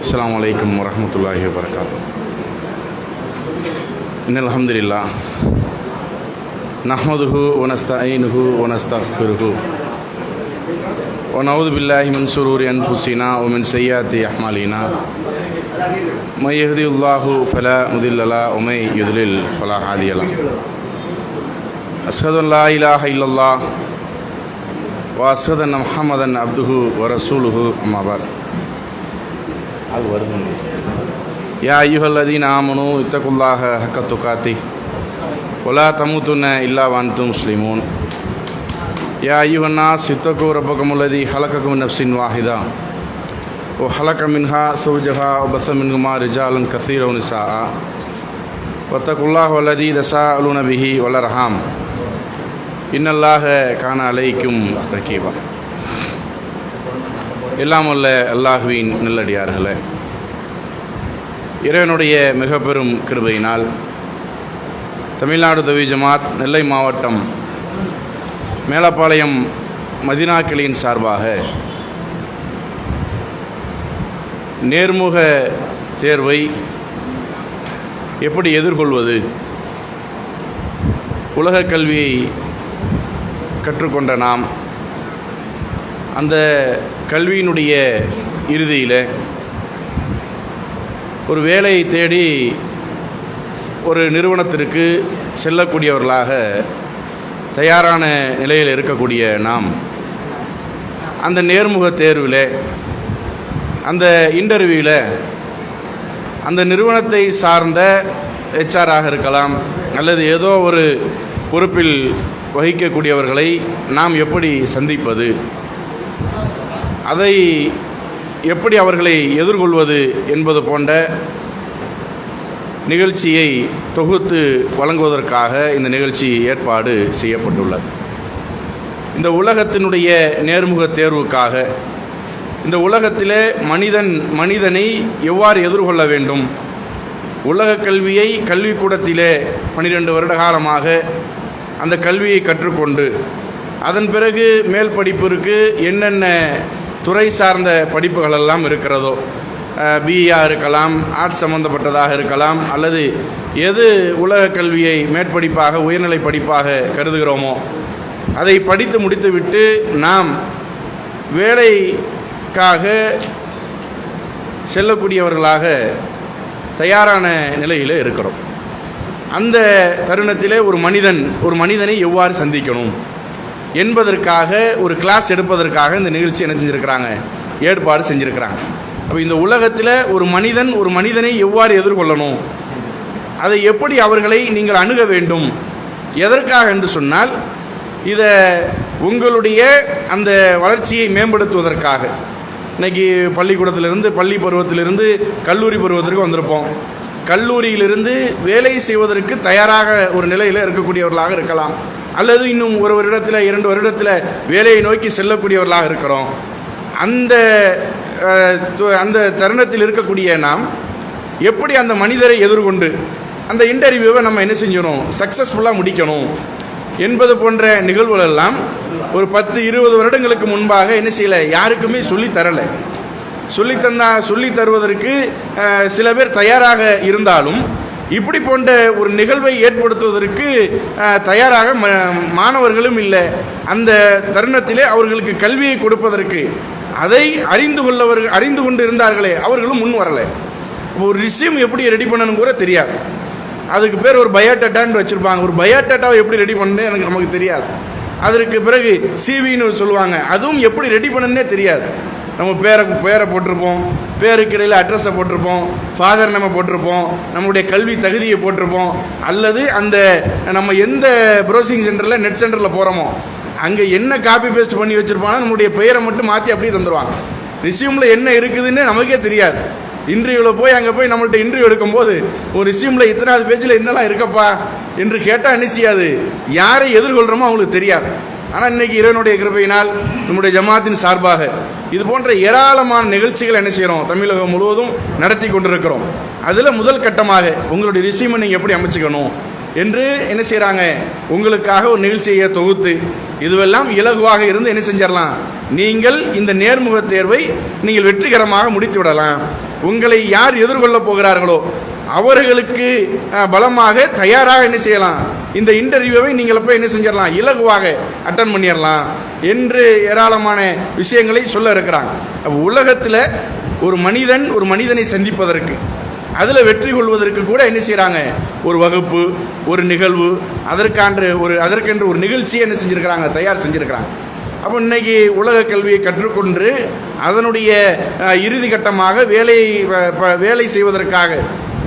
السلام عليكم ورحمة الله وبركاته إن الحمد لله نحمده ونستعينه ونستغفره ونعوذ بالله من شرور أنفسنا ومن سيئات أعمالنا من يهدي الله فلا مضل له ومن يضلل فلا هادي له أشهد أن لا إله إلا الله وأشهد أن محمدا عبده ورسوله أما بعد அது வருது யா ஐயுஹல்லதீன் ஆமனு இத்தகுல்லாஹ ஹக்க துகாத்தி. ஒலா தமுத்துன இல்லா வான்து முஸ்லிமூன். யா ஐயுஹன்னா சித்தகு ரப்பகமுல்லதி ஹலக்ககும் நப்சின் வாஹிதா. ஓ ஹலக்க மின்ஹா சௌஜஹா பச மின்குமா ரிஜாலன் கசீரோ நிசா ஒத்தகுல்லாஹ் வல்லதி தசா அலுன பிஹி வல்லரஹாம் இன்னல்லாக காண அலைக்கும் ரகீபா. எல்லாம் வல்ல அல்லாஹுவின் நல்லடியார்களே இறைவனுடைய மிக பெரும் கிருபையினால் தமிழ்நாடு தவி ஜமாத் நெல்லை மாவட்டம் மேலப்பாளையம் மதினா சார்பாக நேர்முக தேர்வை எப்படி எதிர்கொள்வது உலக கல்வியை கற்றுக்கொண்ட நாம் அந்த கல்வியினுடைய இறுதியில் ஒரு வேலையை தேடி ஒரு நிறுவனத்திற்கு செல்லக்கூடியவர்களாக தயாரான நிலையில் இருக்கக்கூடிய நாம் அந்த நேர்முக தேர்வில் அந்த இன்டர்வியூவில் அந்த நிறுவனத்தை சார்ந்த ஹெச்ஆராக இருக்கலாம் அல்லது ஏதோ ஒரு பொறுப்பில் வகிக்கக்கூடியவர்களை நாம் எப்படி சந்திப்பது? அதை எப்படி அவர்களை எதிர்கொள்வது என்பது போன்ற நிகழ்ச்சியை தொகுத்து வழங்குவதற்காக இந்த நிகழ்ச்சி ஏற்பாடு செய்யப்பட்டுள்ளது. இந்த உலகத்தினுடைய நேர்முக தேர்வுக்காக இந்த உலகத்திலே மனிதன் மனிதனை எவ்வாறு எதிர்கொள்ள வேண்டும்? உலக கல்வியை கல்விக்கூடத்திலே பன்னிரெண்டு வருட காலமாக அந்த கல்வியை கற்றுக்கொண்டு அதன் பிறகு மேல் படிப்பிற்கு என்னென்ன துறை சார்ந்த படிப்புகள் எல்லாம் இருக்கிறதோ பிஇயாக இருக்கலாம் ஆர்ட்ஸ் சம்மந்தப்பட்டதாக இருக்கலாம் அல்லது எது உலக கல்வியை மேற்படிப்பாக உயர்நிலை படிப்பாக கருதுகிறோமோ அதை படித்து முடித்துவிட்டு நாம் வேலைக்காக செல்லக்கூடியவர்களாக தயாரான நிலையில் இருக்கிறோம். அந்த தருணத்திலே ஒரு மனிதன் ஒரு மனிதனை எவ்வாறு சந்திக்கணும்? என்பதற்காக ஒரு கிளாஸ் எடுப்பதற்காக இந்த நிகழ்ச்சி என்ன செஞ்சுருக்கிறாங்க? ஏற்பாடு செஞ்சுருக்கிறாங்க. அப்போ இந்த உலகத்தில் ஒரு மனிதன் ஒரு மனிதனை எவ்வாறு எதிர்கொள்ளணும்? அதை எப்படி அவர்களை நீங்கள் அணுக வேண்டும்? எதற்காக என்று சொன்னால் இதை உங்களுடைய அந்த வளர்ச்சியை மேம்படுத்துவதற்காக. இன்றைக்கி பள்ளிக்கூடத்திலிருந்து பள்ளி பருவத்திலிருந்து கல்லூரி பருவத்திற்கு வந்திருப்போம். கல்லூரியிலிருந்து வேலை செய்வதற்கு தயாராக ஒரு நிலையில் இருக்கக்கூடியவர்களாக இருக்கலாம். அல்லது இன்னும் ஒரு வருடத்தில் இரண்டு வருடத்தில் வேலையை நோக்கி செல்லக்கூடியவர்களாக இருக்கிறோம். அந்த அந்த தருணத்தில் இருக்கக்கூடிய நாம் எப்படி அந்த மனிதரை எதிர்கொண்டு அந்த இன்டர்வியூவை நம்ம என்ன செஞ்சிடணும்? சக்ஸஸ்ஃபுல்லாக முடிக்கணும் என்பது போன்ற நிகழ்வுகள் எல்லாம் ஒரு பத்து இருபது வருடங்களுக்கு முன்பாக என்ன செய்யலை? யாருக்குமே சொல்லி தரலை. சொல்லித்தந்தா சொல்லி தருவதற்கு சில பேர் தயாராக இருந்தாலும் இப்படி போன்ற ஒரு நிகழ்வை ஏற்படுத்துவதற்கு தயாராக மாணவர்களும் இல்லை. அந்த தருணத்திலே அவர்களுக்கு கல்வியை கொடுப்பதற்கு அதை அறிந்து கொள்ளவர்கள் அறிந்து கொண்டு இருந்தார்களே அவர்களும் முன் வரலை. ஒரு ரிசியூம் எப்படி ரெடி பண்ணணும் கூட தெரியாது. அதுக்கு பேர் ஒரு பயோடேட்டான்னு வச்சுருப்பாங்க. ஒரு பயோடேட்டாவை எப்படி ரெடி பண்ணு எனக்கு நமக்கு தெரியாது. அதற்கு பிறகு சிவின்னு சொல்லுவாங்க. அதுவும் எப்படி ரெடி பண்ணனே தெரியாது. நம்ம பேரை பேரை போட்டிருப்போம். பேருக்கு இடையில் அட்ரஸை போட்டிருப்போம். ஃபாதர் நம்ம போட்டிருப்போம். நம்மளுடைய கல்வி தகுதியை போட்டிருப்போம். அல்லது அந்த நம்ம எந்த ப்ரௌசிங் சென்டரில் நெட் சென்டரில் போகிறோமோ அங்கே என்ன காப்பி பேஸ்ட் பண்ணி வச்சுருப்பாங்கன்னா நம்மளுடைய பெயரை மட்டும் மாற்றி அப்படியே தந்துடுவாங்க ரிசியூமில் என்ன இருக்குதுன்னு நமக்கே தெரியாது. இன்டர்வியூவில் போய் அங்கே போய் நம்மள்ட்ட இன்டர்வியூ எடுக்கும்போது ஒரு ரிசியூமில் இத்தனாவது பேஜில் என்னெல்லாம் இருக்கப்பா? என்று கேட்டால் அனுசியாது. யாரை எதிர்கொள்கிறோமோ அவங்களுக்கு தெரியாது. ஆனால் இன்னைக்கு இறைவனுடைய கிருபையினால் நம்முடைய ஜமாத்தின் சார்பாக இது போன்ற ஏராளமான நிகழ்ச்சிகள் என்ன செய்கிறோம்? தமிழகம் முழுவதும் நடத்தி கொண்டிருக்கிறோம். அதில் முதல் கட்டமாக உங்களுடைய ரிசீமை நீங்கள் எப்படி அமைச்சுக்கணும்? என்று என்ன செய்கிறாங்க உங்களுக்காக ஒரு நிகழ்ச்சியை தொகுத்து இதுவெல்லாம் இலகுவாக இருந்து என்ன செஞ்சிடலாம்? நீங்கள் இந்த நேர்முக தேர்வை நீங்கள் வெற்றிகரமாக முடித்து விடலாம். உங்களை யார் எதிர்கொள்ளப் போகிறார்களோ அவர்களுக்கு பலமாக தயாராக என்ன செய்யலாம்? இந்த இன்டர்வியூவை நீங்கள் போய் என்ன செஞ்சிடலாம்? இலகுவாக அட்டன் பண்ணிடலாம் என்று ஏராளமான விஷயங்களை சொல்ல இருக்கிறாங்க. உலகத்தில் ஒரு மனிதன் ஒரு மனிதனை சந்திப்பதற்கு அதில் வெற்றி கொள்வதற்கு கூட என்ன செய்கிறாங்க ஒரு வகுப்பு ஒரு நிகழ்வு அதற்கான்று ஒரு அதற்கென்று ஒரு நிகழ்ச்சியை என்ன செஞ்சுருக்கிறாங்க? தயார் செஞ்சுருக்கிறாங்க. அப்போ இன்னைக்கு உலக கல்வியை கற்றுக்கொண்டு அதனுடைய இறுதி கட்டமாக வேலை ப- வேலை செய்வதற்காக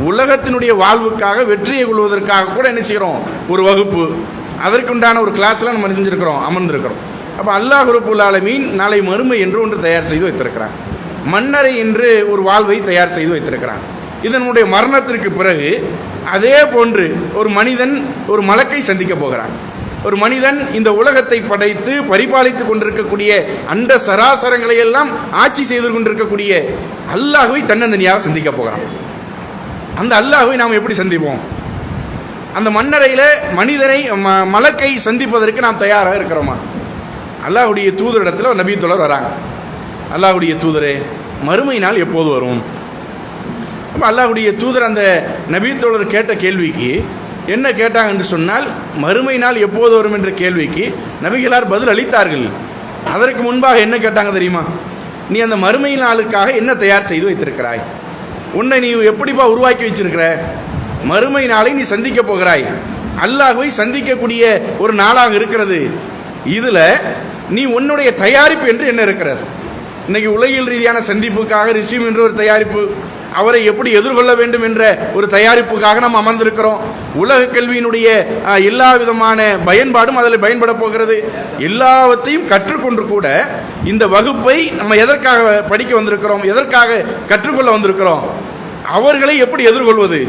உலகத்தினுடைய வாழ்வுக்காக வெற்றியை கொள்வதற்காக கூட என்ன செய்கிறோம்? ஒரு வகுப்பு. அதற்குண்டான ஒரு கிளாஸில் நம்ம செஞ்சுருக்கிறோம்? அமர்ந்திருக்கிறோம். அப்போ அல்லாஹ் ரபுல் ஆலமீன் நாளை மறுமை என்று ஒன்று தயார் செய்து வைத்திருக்கிறான். மன்னரை என்று ஒரு வாழ்வை தயார் செய்து வைத்திருக்கிறான். இதனுடைய மரணத்திற்கு பிறகு அதே போன்று ஒரு மனிதன் ஒரு மலக்கை சந்திக்க போகிறான். ஒரு மனிதன் இந்த உலகத்தை படைத்து பரிபாலித்துக் கொண்டிருக்கக்கூடிய அந்த சராசரங்களை எல்லாம் ஆட்சி செய்து கொண்டிருக்கக்கூடிய அல்லாஹுவை தன்னந்தனியாக சந்திக்க போகிறான். அந்த அல்லாஹை நாம் எப்படி சந்திப்போம்? அந்த மன்னரையில் மனிதனை ம- மலக்கை சந்திப்பதற்கு நாம் தயாராக இருக்கிறோமா? அல்லாஹுடைய தூதரிடத்தில் ஒரு தொடர் வராங்க. அல்லாஹுடைய தூதரே மறுமை நாள் எப்போது வரும்? அப்போ அல்லாஹுடைய தூதர் அந்த நபித்தோழர் கேட்ட கேள்விக்கு என்ன கேட்டாங்க என்று சொன்னால் மறுமை நாள் எப்போது வரும் என்ற கேள்விக்கு நபிகளார் பதில் அளித்தார்கள். அதற்கு முன்பாக என்ன கேட்டாங்க தெரியுமா? நீ அந்த மறுமை நாளுக்காக என்ன தயார் செய்து வைத்திருக்கிறாய்? உன்னை நீ எப்படிப்பா உருவாக்கி வச்சிருக்கிற? மறுமை நாளை நீ சந்திக்க போகிறாய். அல்லாஹ்வை சந்திக்கக்கூடிய ஒரு நாளாக இருக்கிறது. இதுல நீ உன்னுடைய தயாரிப்பு என்று என்ன இருக்கிறது? இன்னைக்கு உலகில் ரீதியான சந்திப்புக்காக ரிசீவ் என்ற ஒரு தயாரிப்பு அவரை எப்படி எதிர்கொள்ள வேண்டும் என்ற ஒரு தயாரிப்புக்காக நாம் அமர்ந்திருக்கிறோம். உலக கல்வியினுடைய எல்லா விதமான பயன்பாடும் அதில் பயன்பட போகிறது. எல்லாவற்றையும் கற்றுக்கொண்டு கூட இந்த வகுப்பை நம்ம எதற்காக படிக்க வந்திருக்கிறோம்? எதற்காக கற்றுக்கொள்ள வந்திருக்கிறோம்? அவர்களை எப்படி எதிர்கொள்வது?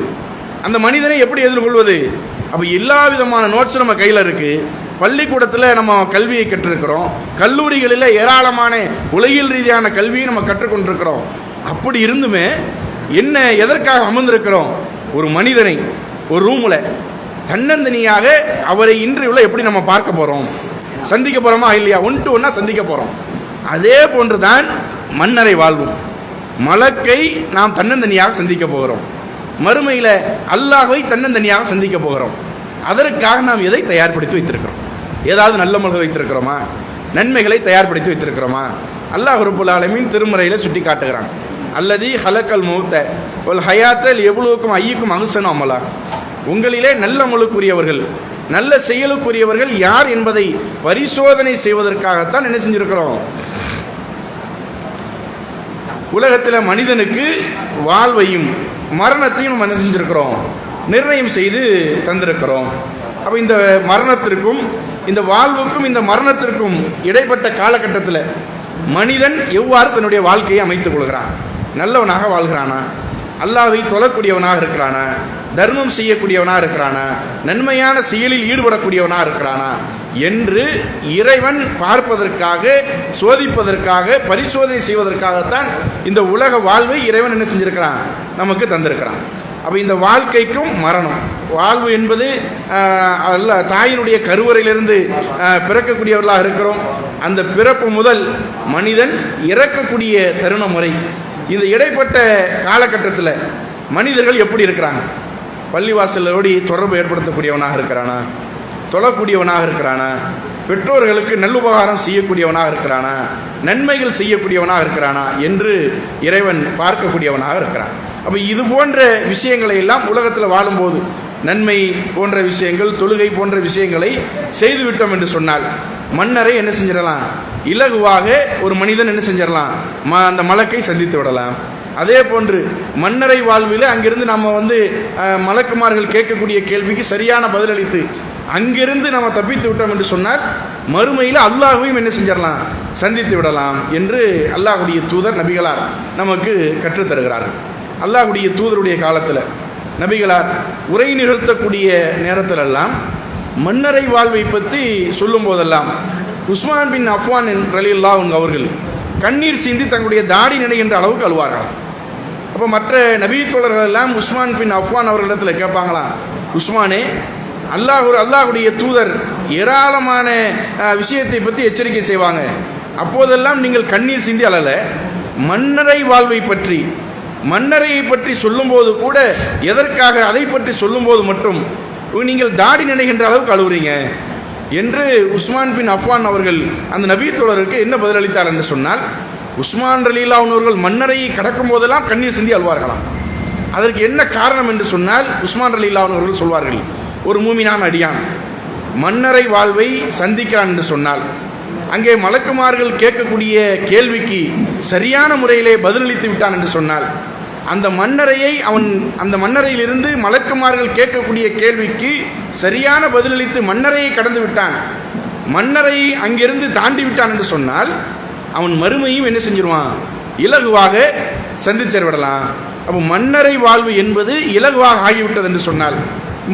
அந்த மனிதனை எப்படி எதிர்கொள்வது? அப்போ எல்லா விதமான நோட்ஸ் நம்ம கையில் இருக்கு. பள்ளிக்கூடத்தில் நம்ம கல்வியை கற்றிருக்கிறோம். கல்லூரிகளில் ஏராளமான உலகில் ரீதியான கல்வியை நம்ம கற்றுக்கொண்டிருக்கிறோம். அப்படி இருந்துமே என்ன எதற்காக அமர்ந்திருக்கிறோம்? ஒரு மனிதனை ஒரு ரூமில் தன்னந்தனியாக அவரை இன்றையுள்ள எப்படி நம்ம பார்க்க போகிறோம் சந்திக்க போகிறோமா இல்லையா? ஒன் டு ஒன்றா சந்திக்க போகிறோம் அதே போன்று தான் மன்னரை வாழ்வோம். மலக்கை நாம் தன்னந்தனியாக சந்திக்க போகிறோம். மறுமையில் அல்லாஹை தன்னந்தனியாக சந்திக்க போகிறோம். அதற்காக நாம் எதை தயார்படுத்தி வைத்திருக்கிறோம்? ஏதாவது நல்ல மல்கள் வைத்திருக்கிறோமா? நன்மைகளை தயார்படுத்தி வைத்திருக்கிறோமா? அல்லாஹ் ரபுல் ஆலமீன் திருமறையில் சுட்டி காட்டுகிறான் அல்லது ஹலக்கல் மூத்த ஒரு ஹயாத்தல் எவ்வளவுக்கும் ஐயுக்கும் அகுசனும் அமலா. உங்களிலே நல்ல முழுக்குரியவர்கள் நல்ல செயலுக்குரியவர்கள் யார் என்பதை பரிசோதனை செய்வதற்காகத்தான் என்ன செஞ்சிருக்கிறோம்? உலகத்தில் மனிதனுக்கு வாழ்வையும் மரணத்தையும் நம்ம என்ன செஞ்சுருக்கிறோம்? நிர்ணயம் செய்து தந்திருக்கிறோம். அப்போ இந்த மரணத்திற்கும் இந்த வாழ்வுக்கும் இந்த மரணத்திற்கும் இடைப்பட்ட காலகட்டத்தில் மனிதன் எவ்வாறு தன்னுடைய வாழ்க்கையை அமைத்துக் கொள்கிறான்? நல்லவனாக வாழ்கிறானா? அல்லாவை தொழக்கூடியவனாக இருக்கிறானா? தர்மம் செய்யக்கூடியவனாக இருக்கிறானா? நன்மையான செயலில் ஈடுபடக்கூடியவனாக இருக்கிறானா? என்று இறைவன் பார்ப்பதற்காக சோதிப்பதற்காக பரிசோதனை செய்வதற்காகத்தான் இந்த உலக வாழ்வை இறைவன் என்ன செஞ்சிருக்கிறான்? நமக்கு தந்திருக்கிறான். அப்போ இந்த வாழ்க்கைக்கும் மரணம். வாழ்வு என்பது அல்ல தாயினுடைய கருவறையிலிருந்து பிறக்கக்கூடியவர்களாக இருக்கிறோம். அந்த பிறப்பு முதல் மனிதன் இறக்கக்கூடிய தருணம் முறை. இந்த இடைப்பட்ட காலகட்டத்தில் மனிதர்கள் எப்படி இருக்கிறாங்க? பள்ளிவாசலோடி தொடர்பு ஏற்படுத்தக்கூடியவனாக இருக்கிறானா? தொழக்கூடியவனாக இருக்கிறானா? பெற்றோர்களுக்கு நல்லுபகாரம் செய்யக்கூடியவனாக இருக்கிறானா? நன்மைகள் செய்யக்கூடியவனாக இருக்கிறானா? என்று இறைவன் பார்க்கக்கூடியவனாக இருக்கிறான். அப்போ இது போன்ற விஷயங்களை எல்லாம் உலகத்தில் வாழும்போது நன்மை போன்ற விஷயங்கள் தொழுகை போன்ற விஷயங்களை செய்துவிட்டோம் என்று சொன்னால் மன்னரை என்ன செஞ்சிடலாம்? இலகுவாக ஒரு மனிதன் என்ன செஞ்சிடலாம்? ம அந்த மலக்கை சந்தித்து விடலாம். அதே போன்று மன்னரை வாழ்வில் அங்கிருந்து நம்ம வந்து மலக்குமார்கள் கேட்கக்கூடிய கேள்விக்கு சரியான பதிலளித்து அங்கிருந்து நம்ம தப்பித்து விட்டோம் என்று சொன்னார் மறுமையில் அல்லாஹையும் என்ன செஞ்சிடலாம்? சந்தித்து விடலாம் என்று அல்லாஹுடைய தூதர் நபிகளார் நமக்கு கற்றுத்தருகிறார்கள் அல்லாஹுடைய தூதருடைய காலத்தில் நபிகளார் உரை நிகழ்த்தக்கூடிய நேரத்திலெல்லாம் மன்னரை வாழ்வை பற்றி சொல்லும் போதெல்லாம் உஸ்மான் பின் அஃப்வான் ரலில்லா அவர்கள் கண்ணீர் சிந்தி தங்களுடைய தாடி நினைகின்ற அளவுக்கு அழுவார்களாம். அப்போ மற்ற நபி தோழர்கள் எல்லாம் உஸ்மான் பின் அஃப்வான் அவர்களிடத்தில் கேட்பாங்களாம் உஸ்மானே அல்லாஹ் அல்லாஹுடைய தூதர் ஏராளமான விஷயத்தை பற்றி எச்சரிக்கை செய்வாங்க. அப்போதெல்லாம் நீங்கள் கண்ணீர் சிந்தி அழல. மன்னரை வாழ்வை பற்றி மன்னரையை பற்றி சொல்லும்போது கூட எதற்காக அதை பற்றி சொல்லும்போது மட்டும் நீங்கள் தாடி நினைகின்ற அளவுக்கு அழுவுறீங்க? என்று உஸ்மான் பின் அஃப்வான் அவர்கள் அந்த நபி தோழருக்கு என்ன பதிலளித்தார் என்று சொன்னால் உஸ்மான் ரலீலா அவர்கள் மன்னரையை கடக்கும் போதெல்லாம் கண்ணீர் சிந்தி அழுவார்களாம். அதற்கு என்ன காரணம் என்று சொன்னால் உஸ்மான் ரலீலா அவர்கள் சொல்வார்கள் ஒரு மூமினான் அடியான் மன்னரை வாழ்வை சந்திக்கிறான் என்று சொன்னால் அங்கே மலக்குமார்கள் கேட்கக்கூடிய கேள்விக்கு சரியான முறையிலே பதிலளித்து விட்டான் என்று சொன்னால் அந்த மன்னரையை அவன் அந்த மன்னரையிலிருந்து மலக்குமார்கள் கேட்கக்கூடிய கேள்விக்கு சரியான பதிலளித்து மன்னரையை கடந்து விட்டான். மன்னரை அங்கிருந்து தாண்டி விட்டான் என்று சொன்னால் அவன் மறுமையும் என்ன செஞ்சிருவான்? இலகுவாக சந்திச்சர் விடலாம். அப்போ மன்னரை வாழ்வு என்பது இலகுவாக ஆகிவிட்டது என்று சொன்னால்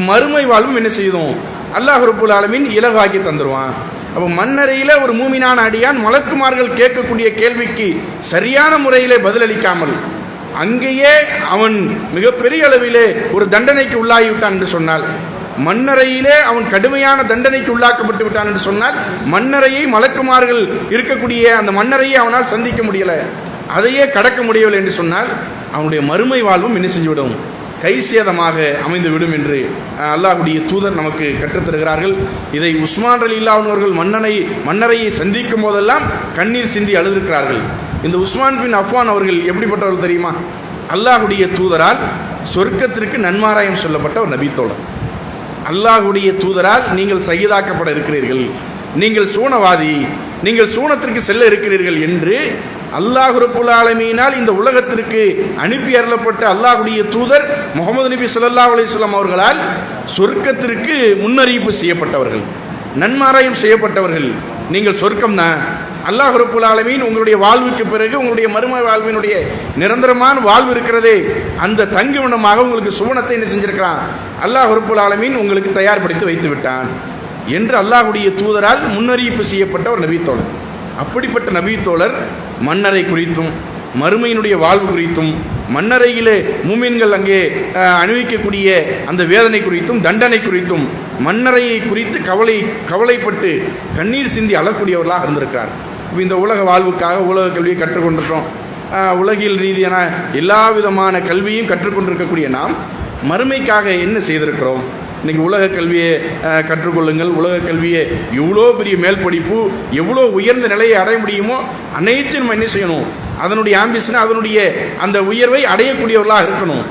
மறுமை வாழ்வும் என்ன செய்தோம் அல்லாஹ் ரபுல் ஆலமின் இலகாக்கி தந்துடுவான் அப்போ மன்னரையில் ஒரு மூமினான அடியான் மலக்குமார்கள் கேட்கக்கூடிய கேள்விக்கு சரியான முறையிலே பதிலளிக்காமல் அங்கேயே அவன் மிகப்பெரிய அளவிலே ஒரு தண்டனைக்கு உள்ளாகிவிட்டான் என்று சொன்னால் மன்னரையிலே அவன் கடுமையான தண்டனைக்கு உள்ளாக்கப்பட்டு விட்டான் என்று சொன்னால் மன்னரையை மலக்குமார்கள் இருக்கக்கூடிய அந்த மன்னரையே அவனால் சந்திக்க முடியல. அதையே கடக்க முடியவில்லை என்று சொன்னால் அவனுடைய மறுமை வாழ்வும் என்ன செஞ்சுவிடும்? கைசேதமாக அமைந்து விடும் என்று அல்லாஹுடைய தூதர் நமக்கு கற்றுத்தருகிறார்கள் இதை உஸ்மான் அலி அவர்கள் மன்னனை மன்னரையை சந்திக்கும் போதெல்லாம் கண்ணீர் சிந்தி அழுதிருக்கிறார்கள். இந்த உஸ்மான் பின் அஃப்வான் அவர்கள் எப்படிப்பட்டவர்கள் தெரியுமா? அல்லாஹுடைய தூதரால் சொர்க்கத்திற்கு நன்மாராயம் சொல்லப்பட்ட ஒரு நபித்தோழர் அல்லாஹுடைய தூதரால் நீங்கள் சையதாக்கப்பட இருக்கிறீர்கள். நீங்கள் சூனவாதி நீங்கள் சூனத்திற்கு செல்ல இருக்கிறீர்கள் என்று அல்லாஹ் ரபுல் ஆலமீனால் இந்த உலகத்திற்கு அனுப்பி அருளப்பட்ட அல்லாஹுடைய தூதர் முகமது நபி சொல்லா அலிஸ்லாம் அவர்களால் சொர்க்கத்திற்கு முன்னறிவிப்பு செய்யப்பட்டவர்கள். நன்மாராயம் செய்யப்பட்டவர்கள். நீங்கள் சொர்க்கம்தான் அல்லாஹ் ரப்புல் ஆலமீன் உங்களுடைய வாழ்வுக்கு பிறகு உங்களுடைய மறுமை வாழ்வினுடைய நிரந்தரமான வாழ்வு இருக்கிறதே அந்த தங்குமிடமாக உங்களுக்கு சுவனத்தை என்ன செஞ்சிருக்கிறான்? அல்லாஹ் ரப்புல் ஆலமீன் உங்களுக்கு தயார்படுத்தி வைத்து விட்டான் என்று அல்லாஹுடைய தூதரால் முன்னறிவிப்பு செய்யப்பட்ட ஒரு நபித்தோழர். அப்படிப்பட்ட நபித்தோழர் மன்னரை குறித்தும் மறுமையினுடைய வாழ்வு குறித்தும் மன்னரையிலே மூமின்கள் அங்கே அணிவிக்கக்கூடிய அந்த வேதனை குறித்தும் தண்டனை குறித்தும் மன்னரையை குறித்து கவலை கவலைப்பட்டு கண்ணீர் சிந்தி அழக்கூடியவர்களாக இருந்திருக்கிறார் இப்போ இந்த உலக வாழ்வுக்காக உலக கல்வியை கற்றுக்கொண்டிருக்கிறோம். உலகில் ரீதியான எல்லா விதமான கல்வியும் கற்றுக்கொண்டிருக்கக்கூடிய நாம் மறுமைக்காக என்ன செய்திருக்கிறோம்? இன்றைக்கி உலக கல்வியை கற்றுக்கொள்ளுங்கள். உலக கல்வியை எவ்வளோ பெரிய மேல் படிப்பு எவ்வளோ உயர்ந்த நிலையை அடைய முடியுமோ அனைத்தையும் நம்ம என்ன செய்யணும்? அதனுடைய ஆம்பிஷன் அதனுடைய அந்த உயர்வை அடையக்கூடியவர்களாக இருக்கணும்.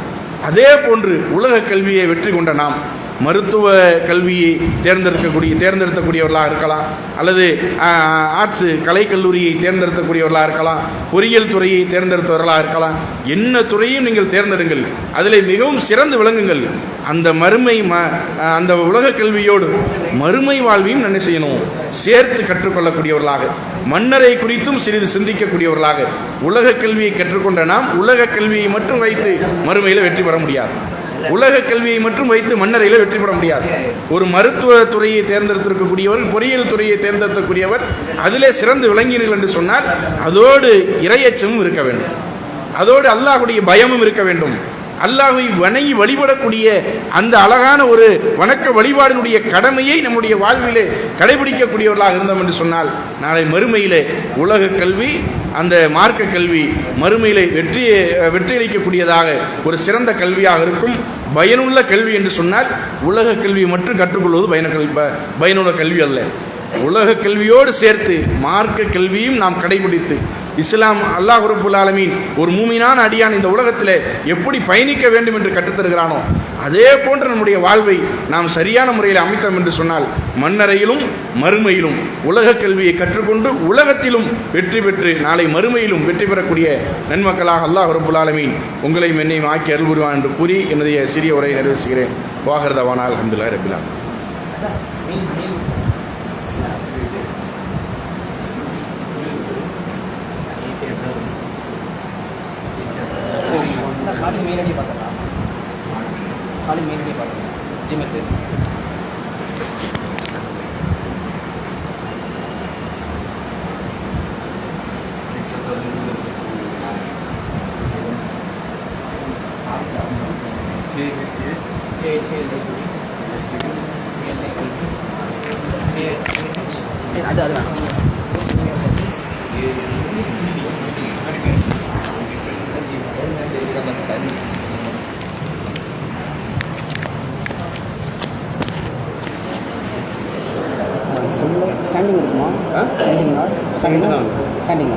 அதே போன்று உலக கல்வியை வெற்றி கொண்ட நாம் மருத்துவ கல்வியை தேர்ந்தெடுக்கக்கூடிய தேர்ந்தெடுத்தக்கூடியவர்களாக இருக்கலாம் அல்லது ஆர்ட்ஸு கலைக்கல்லூரியை தேர்ந்தெடுக்கக்கூடியவர்களாக இருக்கலாம் பொறியியல் துறையை தேர்ந்தெடுத்தவர்களாக இருக்கலாம் என்ன துறையும் நீங்கள் தேர்ந்தெடுங்கள். அதில் மிகவும் சிறந்து விளங்குங்கள். அந்த மறுமை ம அந்த உலக கல்வியோடு மறுமை வாழ்வையும் என்ன செய்யணும். சேர்த்து கற்றுக்கொள்ளக்கூடியவர்களாக மன்னரை குறித்தும் சிறிது சிந்திக்கக்கூடியவர்களாக உலக கல்வியை கற்றுக்கொண்ட நாம் உலக கல்வியை மட்டும் வைத்து மறுமையில் வெற்றி பெற முடியாது. உலக கல்வியை மட்டும் வைத்து மன்னரையில் வெற்றி பெற முடியாது. ஒரு மருத்துவ துறையை தேர்ந்தெடுத்திருக்கக்கூடியவர் பொறியியல் துறையை தேர்ந்தெடுக்கக்கூடியவர் அதிலே சிறந்து விளங்கினீர்கள் என்று சொன்னால் அதோடு இரையச்சமும் இருக்க வேண்டும். அதோடு அல்லாஹ்வுடைய பயமும் இருக்க வேண்டும். அல்லாஹ்வை வணங்கி வழிபடக்கூடிய அந்த அழகான ஒரு வணக்க வழிபாடினுடைய கடமையை நம்முடைய வாழ்விலே கடைபிடிக்கக்கூடியவர்களாக இருந்தோம் என்று சொன்னால் நாளை மறுமையிலே உலக கல்வி அந்த மார்க்க கல்வி மறுமையிலே வெற்றி வெற்றியளிக்கக்கூடியதாக ஒரு சிறந்த கல்வியாக இருக்கும். பயனுள்ள கல்வி என்று சொன்னால் உலக கல்வி மட்டும் கற்றுக்கொள்வது பயன பயனுள்ள கல்வி அல்ல. உலக கல்வியோடு சேர்த்து மார்க்க கல்வியும் நாம் கடைபிடித்து இஸ்லாம் அல்லாஹ் ரபுல் ஆலமீன் ஒரு மூமினான அடியான் இந்த உலகத்தில் எப்படி பயணிக்க வேண்டும் என்று கற்றுத்தருகிறானோ அதே போன்று நம்முடைய வாழ்வை நாம் சரியான முறையில் அமைத்தோம் என்று சொன்னால் மண்ணறையிலும் மறுமையிலும் உலக கல்வியை கற்றுக்கொண்டு உலகத்திலும் வெற்றி பெற்று நாளை மறுமையிலும் வெற்றி பெறக்கூடிய நன்மக்களாக அல்லாஹ் ரபுல் ஆலமீன் உங்களையும் என்னையும் ஆக்கி அருள் புரிவான் என்று கூறி என்னுடைய சிறிய உரையை நிறைவு செய்கிறேன். வாகர்தவானா அலமதுல்லா ரபிலா खाली मेरे नहीं पता था खाली मेरे नहीं पता जी मैं दे அது அது வேணாம் ஸ்டாண்டிங் இருக்குமா? ஸ்டாண்டிங்கா ஸ்டாண்டிங் ஸ்டாண்டிங்